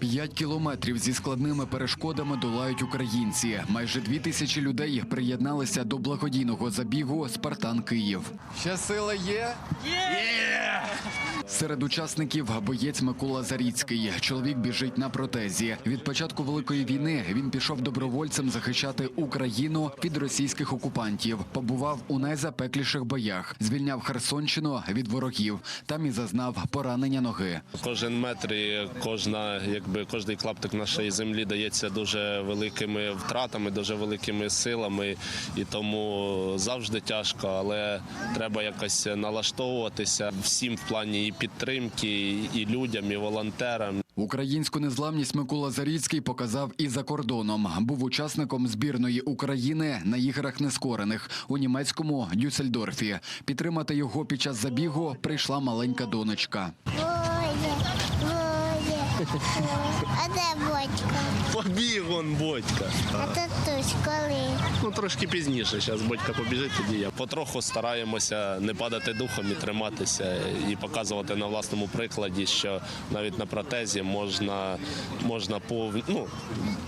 П'ять кілометрів зі складними перешкодами долають українці. Майже дві тисячі людей приєдналися до благодійного забігу Спартан Київ. Ще сила є? Є! Серед учасників боєць Микола Заріцький. Чоловік біжить на протезі. Від початку великої війни він пішов добровольцем захищати Україну від російських окупантів. Побував у найзапекліших боях, звільняв Херсонщину від ворогів. Там і зазнав поранення ноги. Кожен метр і кожна, якби кожний клаптик нашої землі дається дуже великими втратами, дуже великими силами, і тому завжди тяжко, але треба якось налаштовуватися всім в плані і підтримки, і людям, і волонтерам. Українську незламність Микола Заріцький показав і за кордоном. Був учасником збірної України на іграх нескорених у німецькому Дюссельдорфі. Підтримати його під час забігу прийшла маленька донечка. А де бочка? Побіг он, Бодька. А татусь коли? Ну трошки пізніше. Зараз Бодька побіжить, тоді я. Потроху стараємося не падати духом і триматися, і показувати на власному прикладі, що навіть на протезі можна, можна пов... ну,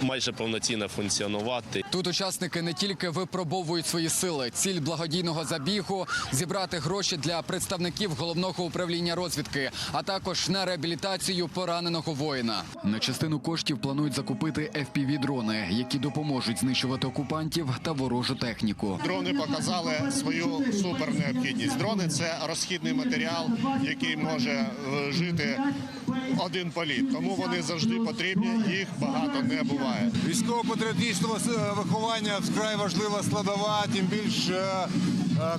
майже повноцінно функціонувати. Тут учасники не тільки випробовують свої сили. Ціль благодійного забігу зібрати гроші для представників головного управління розвідки, а також на реабілітацію пораненого воїна. На частину коштів планують закупити fpv дрони які допоможуть знищувати окупантів та ворожу техніку. Дрони показали свою супернеобхідність. Дрони це розхідний матеріал, який може е, жити один політ. Тому вони завжди потрібні. Їх багато не буває. Військово-патріотичного е, виховання вкрай важлива складова, тим більше е,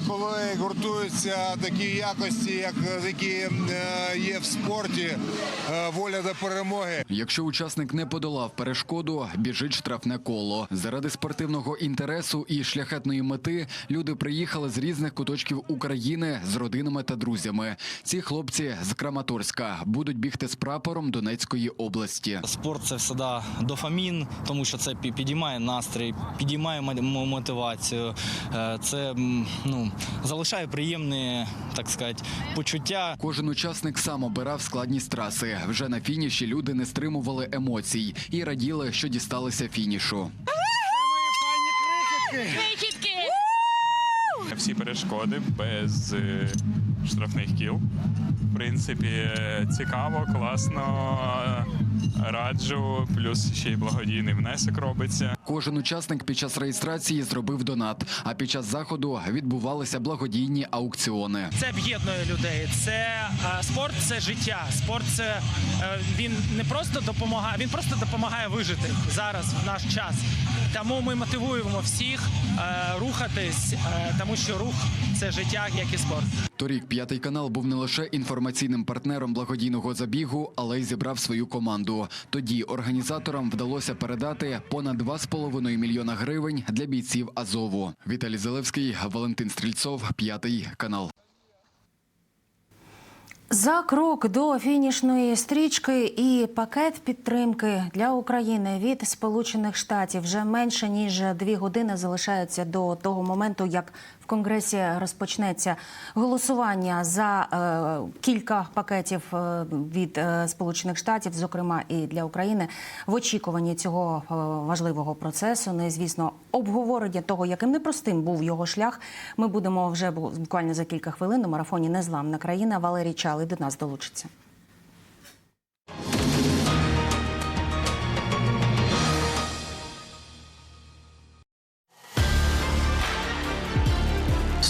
коли гуртуються такі якості, як які е, є в спорті, воля до перемоги. Якщо учасник не подолав перешкоду, біжить штрафне коло. Заради спортивного інтересу і шляхетної мети люди приїхали з різних куточків України з родинами та друзями. Ці хлопці з Краматорська будуть бігти з прапором Донецької області. Спорт це завжди дофамін, тому що це пі- підіймає настрій, підіймає мо- мо- мотивацію. Е, Це ну, залишає приємне, так сказати, почуття. Кожен учасник сам обирав складність траси. Вже на фініші люди не стримували емоцій і раділи, що дісталися фінішу. Всі перешкоди без е, штрафних кіл. В принципі, е, цікаво, класно. е, Раджу, плюс ще й благодійний внесок робиться. Кожен учасник під час реєстрації зробив донат. А під час заходу відбувалися благодійні аукціони. Це об'єднує людей. Це спорт, це життя. Спорт це він не просто допомагає, він просто допомагає вижити зараз в наш час. Тому ми мотивуємо всіх е, рухатись, е, тому що рух це життя, як і спорт. Торік п'ятий канал був не лише інформаційним партнером благодійного забігу, але й зібрав свою команду. Тоді організаторам вдалося передати понад 2,5 мільйона гривень для бійців Азову. Віталій Зелевський, Валентин Стрільцов, п'ятий канал. За крок до фінішної стрічки і пакет підтримки для України від Сполучених Штатів. Вже менше ніж дві години залишається до того моменту, як в Конгресі розпочнеться голосування за е, кілька пакетів е, від е, Сполучених Штатів, зокрема і для України. В очікуванні цього важливого процесу, ну звісно, обговорення того, яким непростим був його шлях. Ми будемо вже буквально за кілька хвилин у марафоні Незламна країна. Валерій Чалий до нас долучиться.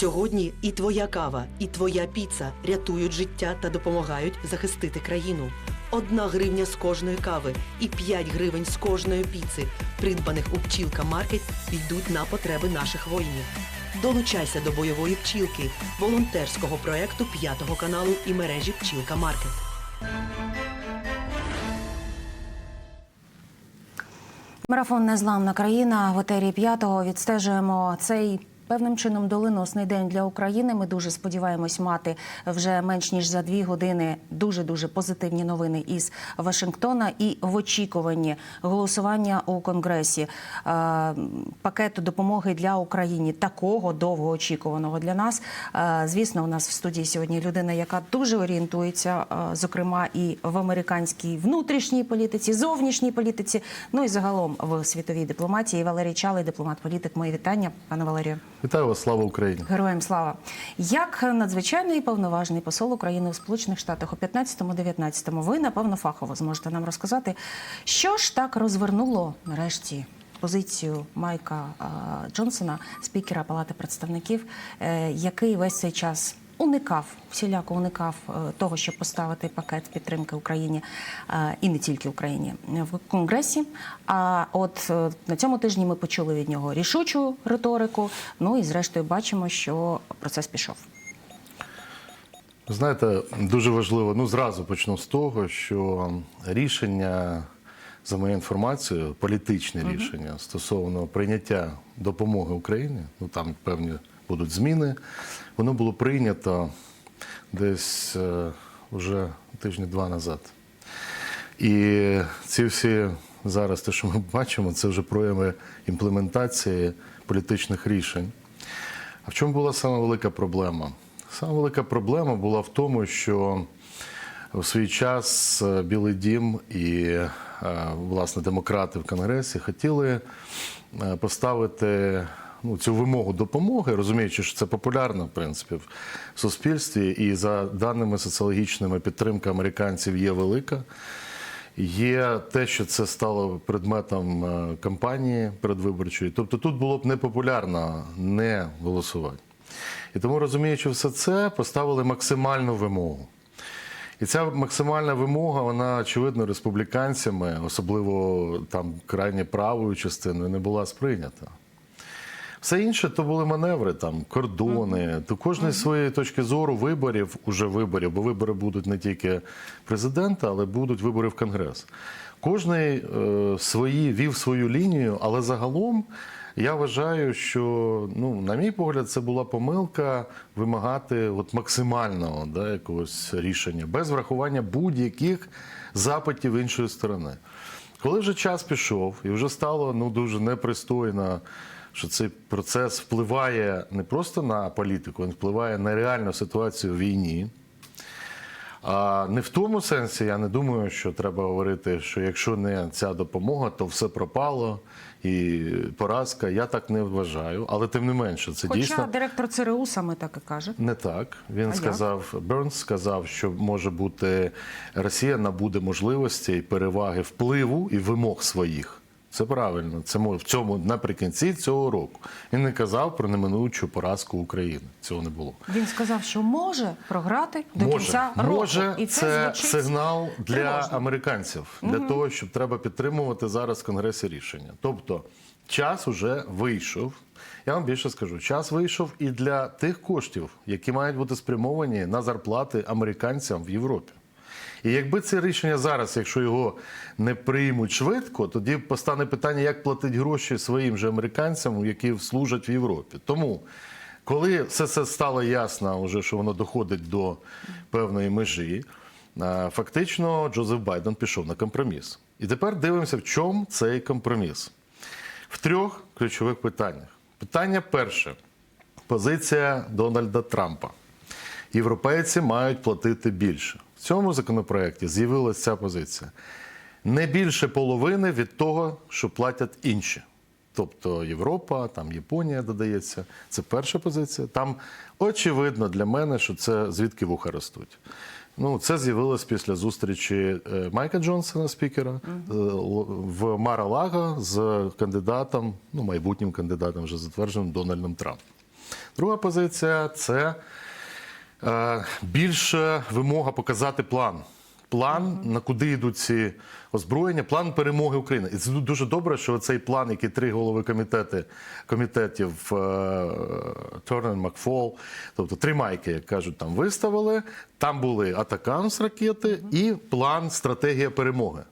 Сьогодні і твоя кава, і твоя піца рятують життя та допомагають захистити країну. Одна гривня з кожної кави і 5 гривень з кожної піци, придбаних у пчілка Маркет, йдуть на потреби наших воїнів. Долучайся до бойової пчілки, волонтерського проекту п'ятого каналу і мережі Пчілка Маркет. Марафон Незламна країна в етері п'ятого відстежуємо цей. Певним чином доленосний день для України. Ми дуже сподіваємось мати вже менш ніж за дві години дуже дуже позитивні новини із Вашингтона і в очікуванні голосування у Конгресі е, пакету допомоги для України, такого довгоочікуваного для нас. Е, звісно, у нас в студії сьогодні людина, яка дуже орієнтується, е, зокрема і в американській внутрішній політиці, зовнішній політиці, ну і загалом в світовій дипломатії. Валерій Чалий, дипломат-політик. Мої вітання, пане Валерію. Вітаю вас, слава Україні! Героям слава! Як надзвичайний і повноважний посол України у Сполучених Штатах у 15-19, ви напевно фахово зможете нам розказати, що ж так розвернуло нарешті позицію Майка Джонсона, спікера Палати представників, е, який весь цей час. Уникав всіляко уникав е, того, щоб поставити пакет підтримки Україні е, і не тільки Україні в конгресі. А от е, на цьому тижні ми почули від нього рішучу риторику. Ну і зрештою бачимо, що процес пішов. Знаєте, дуже важливо. Ну зразу почну з того, що рішення, за моєю інформацією, політичне рішення стосовно прийняття допомоги Україні, ну там певні будуть зміни. Воно було прийнято десь е, вже тижні два назад. І ці всі зараз, те, що ми бачимо, це вже прояви імплементації політичних рішень. А в чому була сама велика проблема? Сама велика проблема була в тому, що у свій час е, Білий Дім і е, власне демократи в Конгресі хотіли е, поставити ну, цю вимогу допомоги, розуміючи, що це популярно в принципі в суспільстві, і за даними соціологічними підтримка американців є велика. Є те, що це стало предметом кампанії передвиборчої. Тобто тут було б непопулярно не голосувати. І тому, розуміючи все це, поставили максимальну вимогу. І ця максимальна вимога, вона очевидно республіканцями, особливо там крайне правою частиною, не була сприйнята. Все інше то були маневри, там кордони. То кожний з своєї точки зору виборів, уже виборів, бо вибори будуть не тільки президента, але будуть вибори в Конгрес. Кожний е, свої вів свою лінію, але загалом я вважаю, що ну, на мій погляд, це була помилка вимагати от максимального да, якогось рішення без врахування будь-яких запитів іншої сторони. Коли вже час пішов і вже стало ну дуже непристойно, що цей процес впливає не просто на політику, він впливає на реальну ситуацію в війні. А не в тому сенсі, я не думаю, що треба говорити, що якщо не ця допомога, то все пропало і поразка. Я так не вважаю, але тим не менше, це Хоча дійсно директор ЦРУ саме так і каже. не так. Він А сказав, Бернс сказав, що може бути Росія набуде можливості і переваги впливу і вимог своїх. Це правильно. Це в цьому наприкінці цього року. Він не казав про неминучу поразку України. Цього не було. Він сказав, що може програти до може, кінця року. може, і це, це, звучить сигнал для тривожно. американців для того, щоб треба підтримувати зараз в конгресі рішення. Тобто час уже вийшов. Я вам більше скажу, час вийшов і для тих коштів, які мають бути спрямовані на зарплати американцям в Європі. І якби це рішення зараз, якщо його не приймуть швидко, тоді постане питання, як платити гроші своїм же американцям, які служать в Європі. Тому, коли все це стало ясно, вже що воно доходить до певної межі, фактично Джозеф Байден пішов на компроміс. І тепер дивимося, в чому цей компроміс. В трьох ключових питаннях. Питання перше позиція Дональда Трампа. Європейці мають платити більше. В цьому законопроекті з'явилася ця позиція. Не більше половини від того, що платять інші. Тобто Європа, там Японія додається. Це перша позиція. Там очевидно для мене, що це звідки вуха ростуть. Ну, це з'явилось після зустрічі е, Майка Джонсона, спікера, е, в Мара-Лаго з кандидатом, ну, майбутнім кандидатом, вже затвердженим Дональдом Трампом. Друга позиція це більше вимога показати план. План, на куди йдуть ці озброєння, план перемоги України. І це дуже добре, що цей план, який три голови комітети, комітетів е, Тернер, Макфол, тобто три майки, як кажуть, там виставили. Там були атаканс ракети і план стратегія перемоги.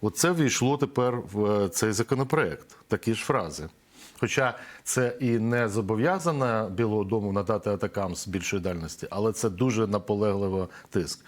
Оце ввійшло тепер в е, цей законопроект, такі ж фрази. Хоча це і не зобов'язана Білого Дому надати атакам з більшої дальності, але це дуже наполегливо тиск.